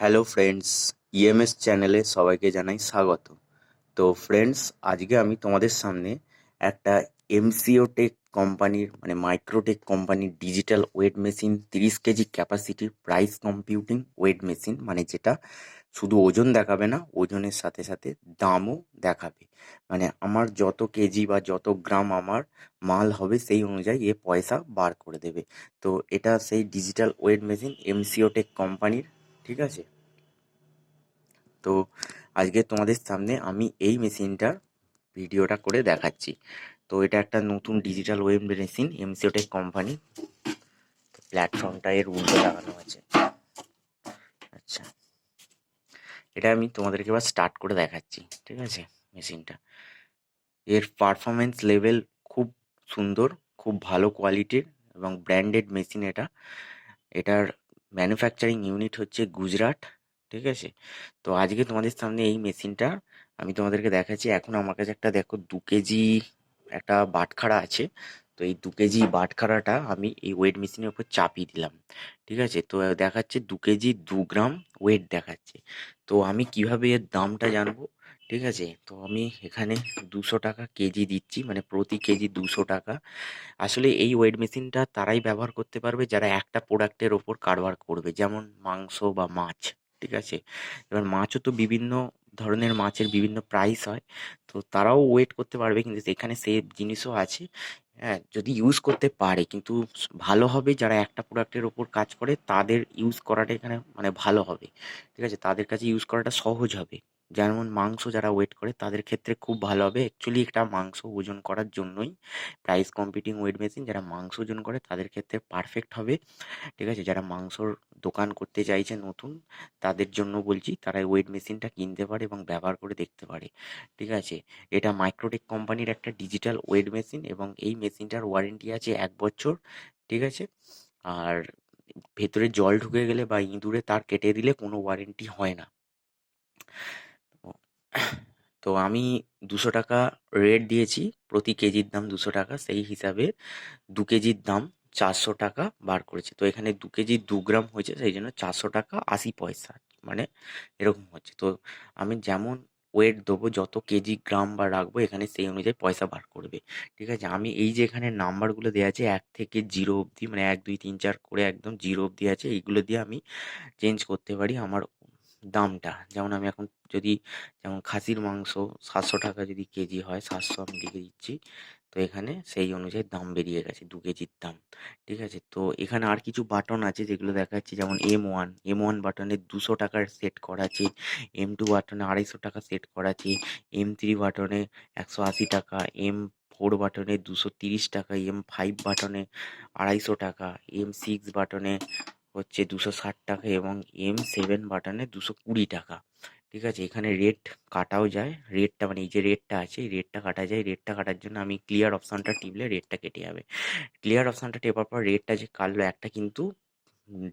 Hello friends EMS চ্যানেলে সবাইকে জানাই স্বাগত। তো ফ্রেন্ডস, আজকে আমি তোমাদের সামনে একটা এমসিও টেক কোম্পানির মানে মাইক্রোটেক কোম্পানির ডিজিটাল ওয়েট মেশিন, তিরিশ কেজি ক্যাপাসিটির প্রাইস কম্পিউটিং ওয়েট মেশিন মানে যেটা শুধু ওজন দেখাবে না, ওজনের সাথে সাথে দামও দেখাবে। মানে আমার যত কেজি বা যত গ্রাম আমার মাল হবে সেই অনুযায়ী এ পয়সা বার করে দেবে। তো এটা সেই digital weight machine, MCO tech কোম্পানির ঠিক আছে? তো আজকে তোমাদের সামনে আমি এই মেশিনটার ভিডিওটা করে দেখাচ্ছি। তো এটা একটা নতুন digital web machine MCO tech company প্ল্যাটফর্মটা এর উল্টো লাগানো আছে। আচ্ছা। এটা আমি তোমাদেরকে এবার স্টার্ট করে দেখাচ্ছি, ঠিক আছে? মেশিনটা। এর পারফরমেন্স লেভেল খুব সুন্দর, খুব ভালো কোয়ালিটির এবং ব্র্যান্ডেড মেশিন এটা। এটার ম্যানুফ্যাকচারিং ইউনিট হচ্ছে গুজরাট, ঠিক আছে? তো আজকে তোমাদের সামনে এই মেশিনটা আমি তোমাদেরকে দেখাচ্ছি। এখন আমার কাছে একটা দেখো দু কেজি একটা বাটখারা আছে। তো এই দু কেজি বাটখারাটা আমি এই ওয়েট মেশিনের উপর চাপিয়ে দিলাম, ঠিক আছে? তো দেখাচ্ছে দু কেজি দু গ্রাম ওয়েট দেখাচ্ছে। তো আমি কীভাবে এর দামটা জানব? ঠিক আছে? তো আমি এখানে দুশো টাকা কেজি দিচ্ছি মানে প্রতি কেজি দুশো টাকা। আসলে এই ওয়েট মেশিনটা তারাই ব্যবহার করতে পারবে যারা একটা প্রোডাক্টের ওপর কারবার করবে, যেমন মাংস বা মাছ, ঠিক আছে? এবার মাছও তো বিভিন্ন ধরনের মাছের বিভিন্ন প্রাইস হয়, তো তারাও ওয়েট করতে পারবে। কিন্তু এখানে সেই জিনিসও আছে হ্যাঁ যদি ইউজ করতে পারে। কিন্তু ভালো হবে যারা একটা প্রোডাক্টের ওপর কাজ করে, তাদের ইউজ করাটা এখানে মানে ভালো হবে, ঠিক আছে? তাদের কাছে ইউজ করাটা সহজ হবে। যেমন মাংস যারা ওয়েট করে তাদের ক্ষেত্রে খুব ভালো হবে। অ্যাকচুয়ালি একটা মাংস ওজন করার জন্যই প্রাইস কম্পিটিং ওয়েট মেশিন যারা মাংস ওজন করে তাদের ক্ষেত্রে পারফেক্ট হবে। ঠিক আছে? যারা মাংসর দোকান করতে চাইছে নতুন, তাদের জন্য বলছি তারা ওয়েট মেশিনটা কিনতে পারে এবং ব্যবহার করে দেখতে পারে। ঠিক আছে? এটা মাইক্রোটেক কোম্পানির একটা ডিজিটাল ওয়েট মেশিন এবং এই মেশিনটার ওয়ারেন্টি আছে এক বছর। ঠিক আছে? আর ভেতরে জল ঢুকে গেলে বা ইঁদুরে তার কেটে দিলে কোনো ওয়ারেন্টি হয় না। তো আমি দুশো টাকা রেট দিয়েছি, প্রতি কেজির দাম দুশো টাকা, সেই হিসাবে দু কেজির দাম চারশো টাকা বার করেছে। তো এখানে দু কেজি দু গ্রাম হয়েছে, সেই জন্য চারশো টাকা আশি পয়সা মানে এরকম হচ্ছে। তো আমি যেমন ওয়েট দেবো, যত কেজি গ্রাম বা রাখব, এখানে সেই অনুযায়ী পয়সা বার করবে। ঠিক আছে? আমি এই যে এখানে নাম্বারগুলো দেওয়া আছে, এক থেকে জিরো অবধি মানে এক, দুই, তিন, চার করে একদম জিরো অবধি আছে, এইগুলো দিয়ে আমি চেঞ্জ করতে পারি আমার দামটা। যেমন আমি এখন যদি, যেমন খাসির মাংস সাতশো টাকা যদি কেজি হয়, সাতশো আমি লিখে দিচ্ছি। তো এখানে সেই অনুযায়ী দাম বেরিয়ে গেছে, দু কেজির দাম। ঠিক আছে? তো এখানে আর কিছু বাটন আছে যেগুলো দেখাচ্ছি, যেমন এম ওয়ান এম ওয়ান বাটনে দুশো টাকার সেট করা আছে এম টু বাটনে আড়াইশো টাকা সেট করা আছে এম থ্রি বাটনে একশো আশি টাকা এম ফোর বাটনে দুশো তিরিশ টাকা এম ফাইভ বাটনে আড়াইশো টাকা এম সিক্স বাটনে হচ্ছে দুশো ষাট টাকা এবং এম সেভেন বাটনে দুশো কুড়ি টাকা। ঠিক আছে? এখানে রেট কাটাও যায়। রেটটা মানে এই যে রেটটা আছে, এই রেটটা কাটা যায়। রেটটা কাটার জন্য আমি ক্লিয়ার অপশানটা টিপলে রেটটা কেটে যাবে। ক্লিয়ার অপশানটা টেপার পর রেটটা যে কাটলো, একটা কিন্তু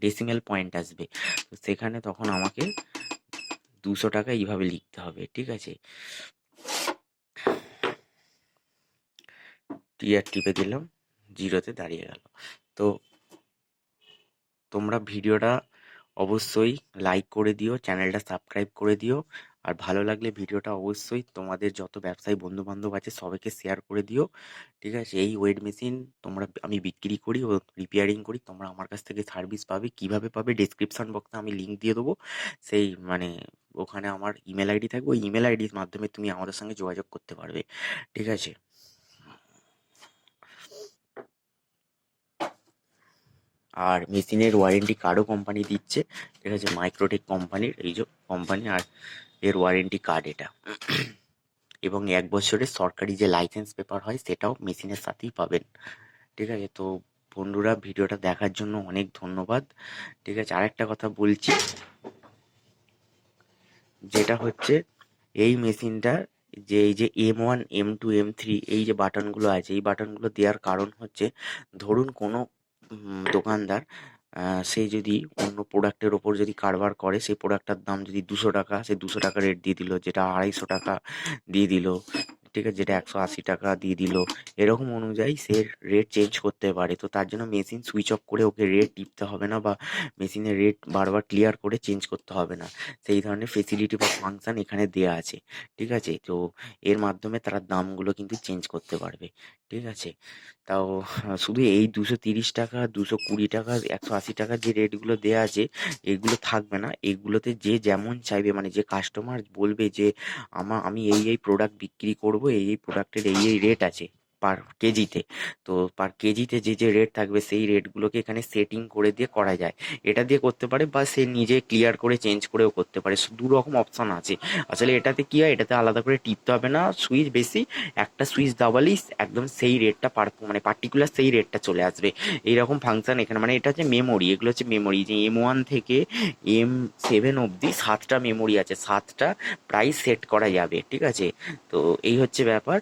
ডেসিমেল পয়েন্ট আসবে। তো সেখানে তখন আমাকে দুশো টাকা এইভাবে লিখতে হবে। ঠিক আছে? ক্লিয়ার টিপে দিলাম জিরোতে দাঁড়িয়ে গেল। তো তোমরা ভিডিওটা অবশ্যই লাইক করে দিও, চ্যানেলটা সাবস্ক্রাইব করে দিও। আর ভালো লাগলে ভিডিওটা অবশ্যই তোমাদের যত ব্যবসায়ী বন্ধু বান্ধব আছে সবাইকে শেয়ার করে দিও। ঠিক আছে? এই ওয়েট মেশিন তোমরা আমি বিক্রি করি ও রিপেয়ারিং করি, তোমরা আমার কাছ থেকে সার্ভিস পাবে। কীভাবে পাবে ডিসক্রিপশন বক্সে আমি লিঙ্ক দিয়ে দেবো। সেই মানে ওখানে আমার ইমেল আইডি থাকবে। ওই ইমেল আইডির মাধ্যমে তুমি আমাদের সঙ্গে যোগাযোগ করতে পারবে। ঠিক আছে? আর মেশিনের ওয়ারেন্টি কার্ডও কোম্পানি দিচ্ছে। ঠিক আছে মাইক্রোটেক কোম্পানির এই যে কোম্পানি আর এর ওয়ারেন্টি কার্ড এটা। এবং এক বছরের সরকারি যে লাইসেন্স পেপার হয়, সেটাও মেশিনের সাথেই পাবেন। ঠিক আছে? তো বন্ধুরা, ভিডিওটা দেখার জন্য অনেক ধন্যবাদ। ঠিক আছে? আরেকটা কথা বলছি। যেটা হচ্ছে, এই মেশিনটা যে, এই যে M one M two M three এই যে বাটনগুলো আছে, এই বাটনগুলো দেওয়ার কারণ হচ্ছে, ধরুন কোনো দোকানদার সে যদি অন্য প্রোডাক্টের ওপর যদি কারবার করে সেই প্রোডাক্টটার দাম যদি দুশো টাকা, সে দুশো টাকা রেট দিয়ে দিল, যেটা আড়াইশো টাকা দিয়ে দিল। ঠিক আছে যেটা একশো আশি টাকা দিয়ে দিল, এরকম অনুযায়ী সে রেট চেঞ্জ করতে পারে। তো তার জন্য মেশিন সুইচ অফ করে ওকে রেট টিপতে হবে না বা মেশিনের রেট বারবার ক্লিয়ার করে চেঞ্জ করতে হবে না। সেই ধরনের ফেসিলিটি বা ফাংশন এখানে দেওয়া আছে, ঠিক আছে? তো এর মাধ্যমে তারা দামগুলো কিন্তু চেঞ্জ করতে পারবে, ঠিক আছে? তাও শুধু এই দুশো তিরিশ টাকা, দুশো কুড়ি টাকা, একশো আশি টাকার যে রেটগুলো দেওয়া আছে, এগুলো থাকবে না। এগুলোতে যে যেমন চাইবে মানে যে কাস্টমার বলবে যে, আমা, আমি এই এই প্রোডাক্ট বিক্রি করব এই এই প্রোডাক্টের এই এই রেট আছে। পার কেজিতে তো। পার কেজিতে যে যে রেট থাকবে, সেই রেটগুলোকে এখানে সেটিং করে দিয়ে করা যায়। এটা দিয়ে করতে পারে বা সে নিজে ক্লিয়ার করে চেঞ্জ করেও করতে পারে। দু রকম অপশন আছে। আসলে এটাতে কী হয়? এটাতে আলাদা করে টিপতে হবে না। সুইচ বেশি, একটা সুইচ দাবালেই একদম সেই রেটটা পার মানে পার্টিকুলার সেই রেটটা চলে আসবে। এইরকম ফাংশন এখানে মানে এটা হচ্ছে মেমোরি এগুলো হচ্ছে মেমোরি যে এম ওয়ান থেকে এম সেভেন অবধি সাতটা মেমোরি আছে। সাতটা প্রাইস সেট করা যাবে। ঠিক আছে? তো এই হচ্ছে ব্যাপার।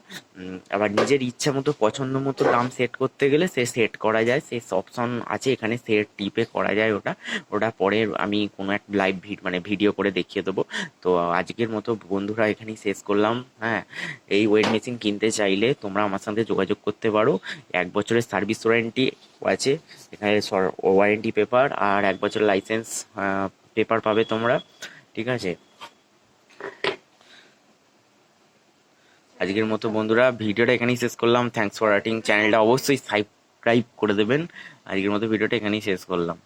আবার নিজের ইচ্ছা মতো, পছন্দ মতো দাম সেট করতে গেলে সে সেট করা যায়। সে অপশন আছে, এখানে সেট টিপে করা যায় ওটা। ওটা পরে আমি কোনো এক লাইভ ভিড মানে ভিডিও করে দেখিয়ে দেবো। তো আজকের মতো বন্ধুরা, এখানেই শেষ করলাম। হ্যাঁ এই ওয়েট মেশিন কিনতে চাইলে তোমরা আমার সাথে যোগাযোগ করতে পারো। এক বছরের সার্ভিস ওয়ারেন্টি আছে, এখানে ওয়ারেন্টি পেপার আর এক বছর লাইসেন্স পেপার পাবে তোমরা। ঠিক আছে? আজকের মতো বন্ধুরা, ভিডিওটা এখানেই শেষ করলাম। থ্যাংকস ফর ওয়াচিং চ্যানেলটা অবশ্যই সাবস্ক্রাইব করে দেবেন। আজকের মতো ভিডিওটা এখানেই শেষ করলাম।